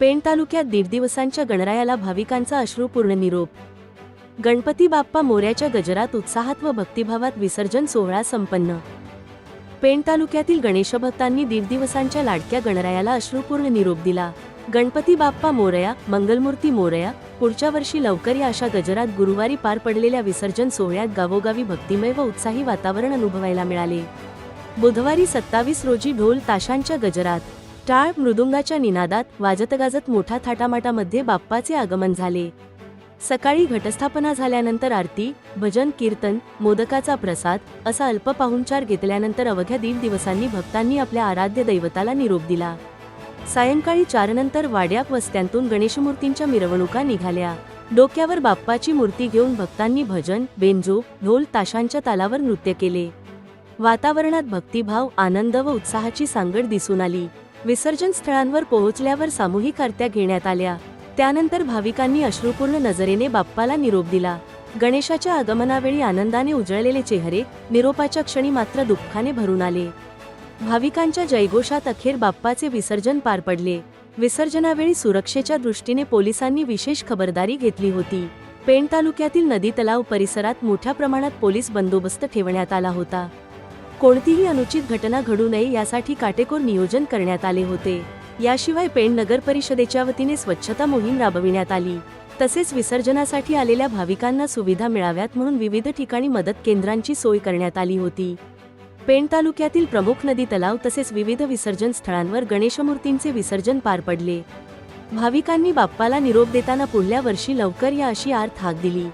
पेण तालुक्यात दीड दिवसांच्या गणरायाला भाविकांचा अश्रूपूर्ण निरोप. गणपती बाप्पा मोऱ्याच्या गजरात उत्साहात व भक्तिभावात विसर्जन सोहळा संपन्न. पेण तालुक्यातील गणेशभक्तांनी दीड दिवसांच्या लाडक्या गणरायाला अश्रूपूर्ण निरोप दिला. गणपती बाप्पा मोरया मंगलमूर्ती मोरया पुढच्या वर्षी लवकर या अशा गजरात गुरुवारी पार पडलेल्या विसर्जन सोहळ्यात गावोगावी भक्तिमय व उत्साही वातावरण अनुभवायला मिळाले. बुधवारी सत्तावीस रोजी ढोल ताशांच्या गजरात टाळ मृदुंगाच्या निनादात वाजतगाजत मोठ्या थाटामाटामध्ये बाप्पाचे आगमन झाले. सकाळी घटस्थापना झाल्यानंतर आरती भजन कीर्तन मोदकाचा प्रसाद असा अल्प पाहुणचार घेतल्यानंतर अवघ्या दीड दिवसांनी भक्तांनी आपल्या आराध्य दैवताला निरोप दिला. सायंकाळी चारनंतर वाड्या वस्त्यांतून गणेशमूर्तींच्या मिरवणुका निघाल्या. डोक्यावर बाप्पाची मूर्ती घेऊन भक्तांनी भजन बेंजो ढोल ताशांच्या तालावर नृत्य केले. वातावरणात भक्तिभाव आनंद व उत्साहाची सांगड दिसून आली. विसर्जन स्थळांवर पोहोचल्यावर सामूहिक आरत्या घेण्यात आल्या. त्यानंतर भाविकांनी अश्रुपूर्ण नजरेने बाप्पाला निरोप दिला. गणेशाच्या आगमनावेळी आनंदाने उजळलेले चेहरे निरोपाच्या क्षणी मात्र दुःखाने भरून आले. भाविकांच्या जयघोषात अखेर बाप्पाचे विसर्जन पार पडले. विसर्जनावेळी सुरक्षेच्या दृष्टीने पोलिसांनी विशेष खबरदारी घेतली होती. पेण तालुक्यातील नदी तलाव परिसरात मोठ्या प्रमाणात पोलीस बंदोबस्त ठेवण्यात आला होता. कोणतीही अनुचित घटना घडू नये यासाठी काटेकोर नियोजन करण्यात आले होते. याशिवाय पेण नगर परिषदेच्या वतीने स्वच्छता मोहीम राबविण्यात आली. तसेच विसर्जनासाठी आलेल्या भाविकांना सुविधा मिळाव्यात म्हणून विविध ठिकाणी मदत केंद्रांची सोय करण्यात आली होती. पेण तालुक्यातील प्रमुख नदी तलाव तसेच विविध विसर्जन स्थळांवर गणेशमूर्तींचे विसर्जन पार पडले. भाविकांनी बाप्पाला निरोप देताना पुढल्या वर्षी लवकर या अशी आर थाक दिली.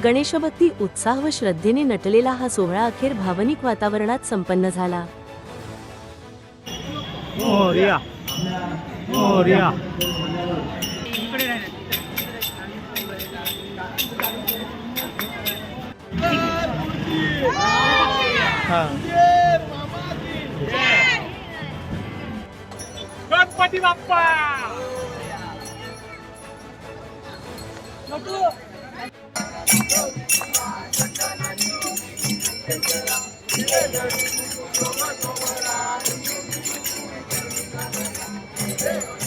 गणेशभक्ती उत्साह व श्रद्धेने नटलेला हा सोहळा अखेर भावनिक वातावरणात संपन्न झाला. हा गणपती बाप्पा! Hey!